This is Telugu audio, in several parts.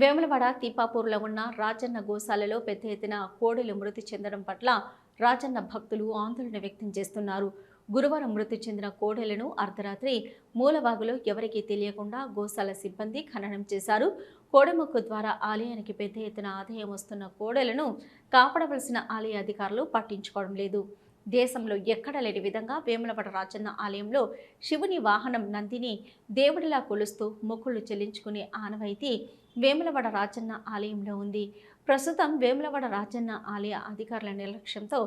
వేములవాడ తీపాపూర్లో ఉన్న రాజన్న గోశాలలో పెద్ద ఎత్తున కోడెలు మృతి చెందడం పట్ల రాజన్న భక్తులు ఆందోళన వ్యక్తం చేస్తున్నారు. గురువారం మృతి చెందిన కోడెలను అర్ధరాత్రి మూలవాగులో ఎవరికీ తెలియకుండా గోశాల సిబ్బంది ఖననం చేశారు. కోడెముక్కు ద్వారా ఆలయానికి పెద్ద ఎత్తున ఆదాయం వస్తున్న కోడెలను కాపాడవలసిన ఆలయ అధికారులు పట్టించుకోవడం లేదు. దేశంలో ఎక్కడ లేని విధంగా వేములవాడ రాజన్న ఆలయంలో శివుని వాహనం నందిని దేవుడిలా కొలుస్తూ మొక్కులు చెల్లించుకునే ఆనవాయితీ వేములవాడ రాజన్న ఆలయంలో ఉంది. ప్రస్తుతం వేములవాడ రాజన్న ఆలయ అధికారుల నిర్లక్ష్యంతో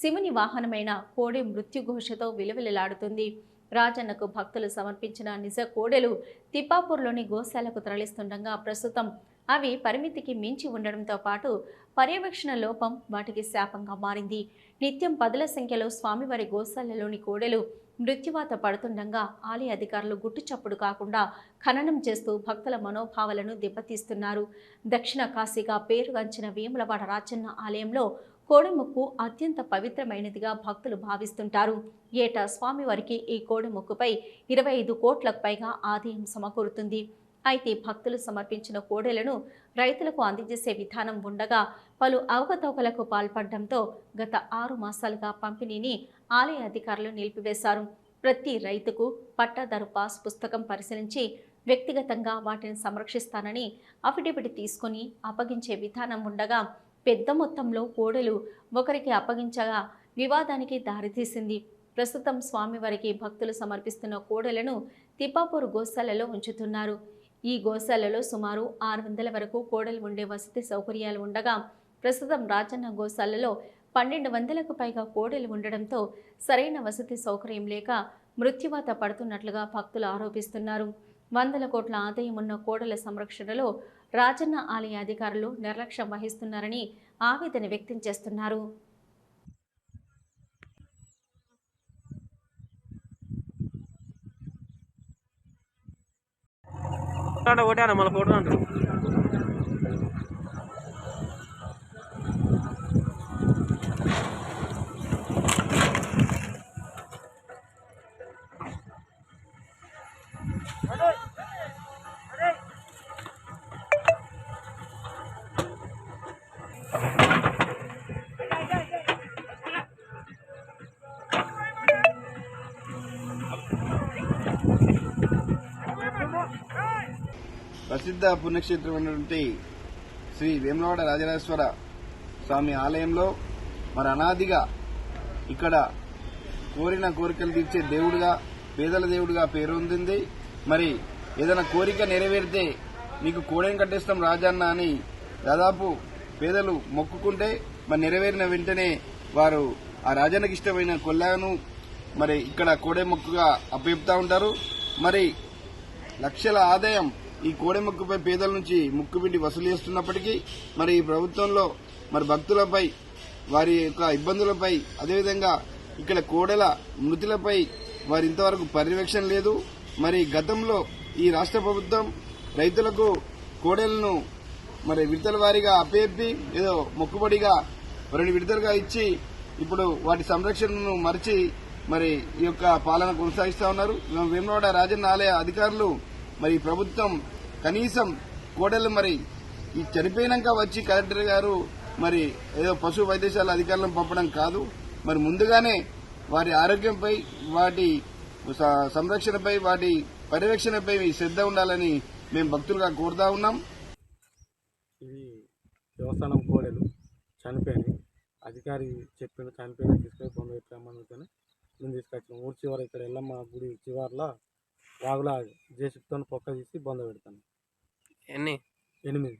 శివుని వాహనమైన కోడె మృత్యుఘోషతో విలువెలలాడుతుంది. రాజన్నకు భక్తులు సమర్పించిన నిజ కోడెలు తిప్పాపూర్లోని గోశాలకు తరలిస్తుండగా ప్రస్తుతం అవి పరిమితికి మించి ఉండడంతో పాటు పర్యవేక్షణ లోపం వాటికి శాపంగా మారింది. నిత్యం పదుల సంఖ్యలో స్వామివారి గోశాలలోని కోడెలు మృత్యువాత పడుతుండగా ఆలయ అధికారులు గుట్టుచప్పుడు కాకుండా ఖననం చేస్తూ భక్తుల మనోభావాలను దెబ్బతీస్తున్నారు. దక్షిణ కాశీగా పేరుగాంచిన వేములవాడ రాజన్న ఆలయంలో కోడెముక్కు అత్యంత పవిత్రమైనదిగా భక్తులు భావిస్తుంటారు. ఏటా స్వామివారికి ఈ కోడెముక్కుపై ఇరవై ఐదు కోట్లకు పైగా ఆదాయం సమకూరుతుంది. అయితే భక్తులు సమర్పించిన కోడెలను రైతులకు అందజేసే విధానం ఉండగా పలు అవకతవకలకు పాల్పడడంతో గత ఆరు మాసాలుగా పంపిణీని ఆలయ అధికారులు నిలిపివేశారు. ప్రతి రైతుకు పట్టాదారు పాస్ పుస్తకం పరిశీలించి వ్యక్తిగతంగా వాటిని సంరక్షిస్తానని అఫిడవిట్ తీసుకొని అప్పగించే విధానం ఉండగా పెద్ద మొత్తంలో కోడెలు ఒకరికి అప్పగించగా వివాదానికి దారితీసింది. ప్రస్తుతం స్వామివారికి భక్తులు సమర్పిస్తున్న కోడెలను తిప్పాపూర్ గోశాలలో ఉంచుతున్నారు. ఈ గోశాలలో సుమారు ఆరు వందల వరకు కోడలు ఉండే వసతి సౌకర్యాలు ఉండగా ప్రస్తుతం రాజన్న గోశాలలో పన్నెండు వందలకు పైగా కోడలు ఉండడంతో సరైన వసతి సౌకర్యం లేక మృత్యువాత పడుతున్నట్లుగా భక్తులు ఆరోపిస్తున్నారు. వందల కోట్ల ఆదాయం ఉన్న కోడల సంరక్షణలో రాజన్న ఆలయ అధికారులు నిర్లక్ష్యం వహిస్తున్నారని ఆవేదన వ్యక్తం చేస్తున్నారు. అంటే ఒకటే అన్న మళ్ళీ Thank you. ప్రసిద్ధ పుణ్యక్షేత్రమైనటువంటి శ్రీ వేములవాడ రాజరాజేశ్వర స్వామి ఆలయంలో మరి అనాదిగా ఇక్కడ కోరిన కోరికలు తీర్చే దేవుడుగా పేదల దేవుడిగా పేరొందింది మరి ఏదైనా కోరిక నెరవేరితే నీకు కోడేం కట్టేస్తాం రాజన్న అని దాదాపు పేదలు మొక్కుకుంటే మరి నెరవేరిన వెంటనే వారు ఆ రాజన్నకి ఇష్టమైన కొల్లాను మరి ఇక్కడ కోడే మొక్కుగా అప్పయిపుతా ఉంటారు. మరి లక్షల ఆదాయం ఈ కోడెముక్కుపై పేదల నుంచి ముక్కుపిండి వసూలు చేస్తున్నప్పటికీ మరి ఈ ప్రభుత్వంలో మరి భక్తులపై వారి యొక్క ఇబ్బందులపై అదేవిధంగా ఇక్కడ కోడెల మృతులపై వారి ఇంతవరకు పర్యవేక్షణ లేదు. మరి గతంలో ఈ రాష్ట్ర ప్రభుత్వం రైతులకు కోడెలను మరి విడతల వారీగా అప్పేపి ఏదో మొక్కుబడిగా రెండు విడతలుగా ఇచ్చి ఇప్పుడు వాటి సంరక్షణను మరిచి మరి ఈ యొక్క పాలన కొనసాగిస్తా ఉన్నారు. వేమవాడ రాజన్న ఆలయ అధికారులు మరి ప్రభుత్వం కనీసం కోడలు మరి ఈ చనిపోయినాక వచ్చి కలెక్టర్ గారు మరి ఏదో పశు వైద్యశాల అధికారులను పంపడం కాదు. మరి ముందుగానే వారి ఆరోగ్యంపై వాటి స- సంరక్షణపై వాటి పర్యవేక్షణపై శ్రద్ధ ఉండాలని మేము భక్తులుగా కోరుతా ఉన్నాం. ఇవి దేవస్థానం కోడలు చనిపోయినాయి అధికారి చెప్పిన చనిపోయిన తీసుకొని బొమ్మ పెట్టామనుకుని మేము ఊరి చివర ఇక్కడ ఎల్లమ్మ గుడి చివరిలో వాగులా జేసిప్తో పొక్క తీసి బొంద పెడతాను. ఎన్ని? ఎనిమిది.